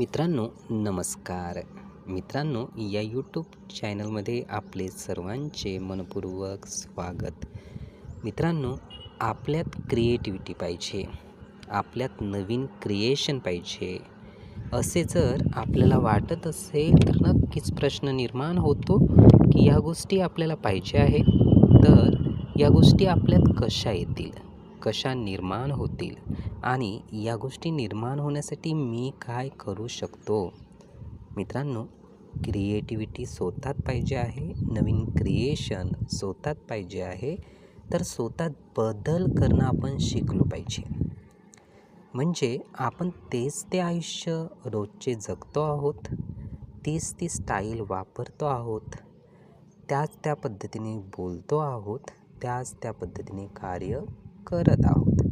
मित्रांनो नमस्कार. मित्रांनो या यूट्यूब चॅनलमध्ये आपले सर्वांचे मनपूर्वक स्वागत. मित्रांनो आपल्यात क्रिएटिव्हिटी पाहिजे. आपल्यात नवीन क्रिएशन पाहिजे. असे जर आपल्याला वाटत असेल तर नक्कीच प्रश्न निर्माण होतो की या गोष्टी आपल्याला पाहिजे आहे तर या गोष्टी आपल्यात कशा येतील? कशा निर्माण होतील आणि या गोष्टी निर्माण होण्यासाठी मी काय करू शकतो? मित्रांनो क्रिएटिव्हिटी स्वतःत पाहिजे आहे नवीन क्रिएशन स्वतःत पाहिजे आहे तर स्वतःत बदल करणं आपण शिकलो पाहिजे. म्हणजे आपण तेच ते आयुष्य रोजचे जगतो आहोत तीच ती स्टाईल वापरतो आहोत त्याच त्या पद्धतीने बोलतो आहोत त्याच त्या पद्धतीने कार्य करत आहोत.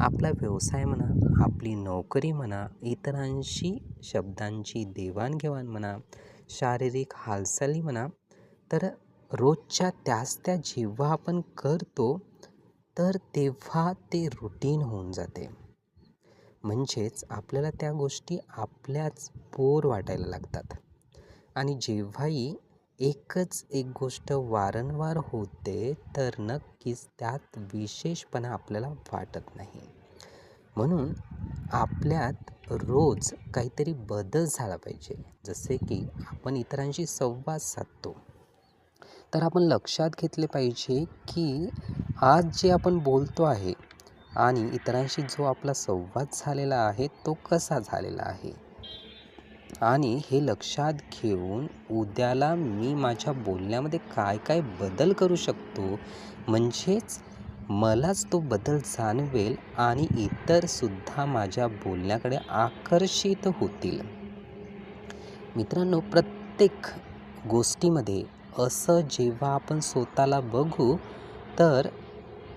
आपला व्यवसाय म्हणा आपली नोकरी म्हणा इतरांशी शब्दांची देवाणघेवाण म्हणा शारीरिक हालचाली म्हणा तर रोजच्या त्याच त्या जेव्हा आपण करतो तर तेव्हा ते रुटीन होऊन जाते. म्हणजेच आपल्याला त्या गोष्टी आपल्याच बोर वाटायला लागतात. आणि जेव्हाही एकच एक गोष्ट वारंवार होते तर नक्कीच त्यात विशेषपणा आपल्याला वाटत नाही. म्हणून आपल्यात रोज काहीतरी बदल झाला पाहिजे. जसे की आपण इतरांशी संवाद साधतो. तर आपण लक्षात घेतले पाहिजे की आज जे आपण बोलतो आहे आणि इतरांशी जो आपला संवाद झालेला आहे तो कसा झालेला आहे. आणि हे लक्षात घेऊन उद्याला मी माझ्या बोलण्यामध्ये काय काय बदल करू शकतो? म्हणजेच मलाच तो बदल जाणवेल आणि इतरसुद्धा माझ्या बोलण्याकडे आकर्षित होतील. मित्रांनो प्रत्येक गोष्टीमध्ये असं जेव्हा आपण स्वतःला बघू तर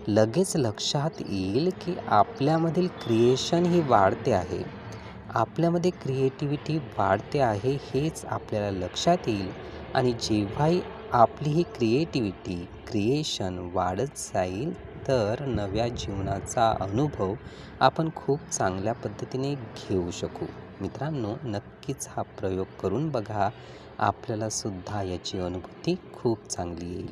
लगेच लक्षात येईल की आपल्यामधील क्रिएशन ही वाढते आहे. आपल्यामध्ये क्रिएटिव्हिटी वाढते आहे हेच आपल्याला लक्षात येईल. आणि जेव्हाही आपली ही क्रिएटिव्हिटी क्रिएशन वाढत जाईल तर नव्या जीवनाचा अनुभव आपण खूप चांगल्या पद्धतीने घेऊ शकू. मित्रांनो नक्कीच हा प्रयोग करून बघा. आपल्यालासुद्धा याची अनुभूती खूप चांगली येईल.